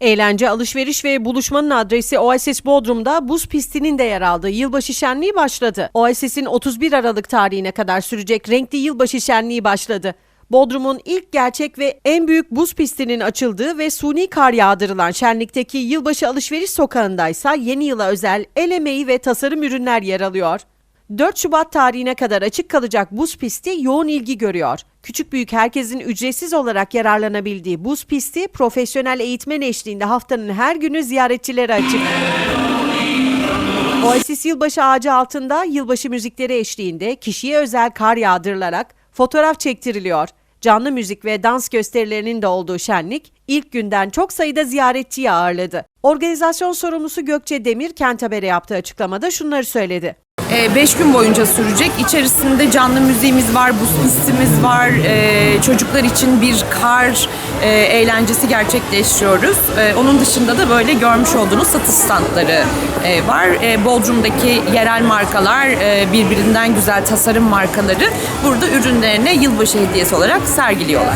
Eğlence, alışveriş ve buluşmanın adresi Oasis Bodrum'da buz pistinin de yer aldığı yılbaşı şenliği başladı. Oasis'in 31 Aralık tarihine kadar sürecek renkli yılbaşı şenliği başladı. Bodrum'un ilk gerçek ve en büyük buz pistinin açıldığı ve suni kar yağdırılan şenlikteki yılbaşı alışveriş sokağındaysa yeni yıla özel el emeği ve tasarım ürünler yer alıyor. 4 Şubat tarihine kadar açık kalacak buz pisti yoğun ilgi görüyor. Küçük büyük herkesin ücretsiz olarak yararlanabildiği buz pisti profesyonel eğitmen eşliğinde haftanın her günü ziyaretçilere açık. Oasis yılbaşı ağacı altında yılbaşı müzikleri eşliğinde kişiye özel kar yağdırılarak fotoğraf çektiriliyor. Canlı müzik ve dans gösterilerinin de olduğu şenlik ilk günden çok sayıda ziyaretçiyi ağırladı. Organizasyon sorumlusu Gökçe Demir Kent Haber'e yaptığı açıklamada şunları söyledi. 5 gün boyunca sürecek. İçerisinde canlı müziğimiz var, buz pistimiz var. Ee, çocuklar için bir kar e, eğlencesi gerçekleştiriyoruz. Ee, onun dışında da böyle görmüş olduğunuz satış standları e, var. Ee, Bodrum'daki yerel markalar, e, birbirinden güzel tasarım markaları burada ürünlerine yılbaşı hediyesi olarak sergiliyorlar.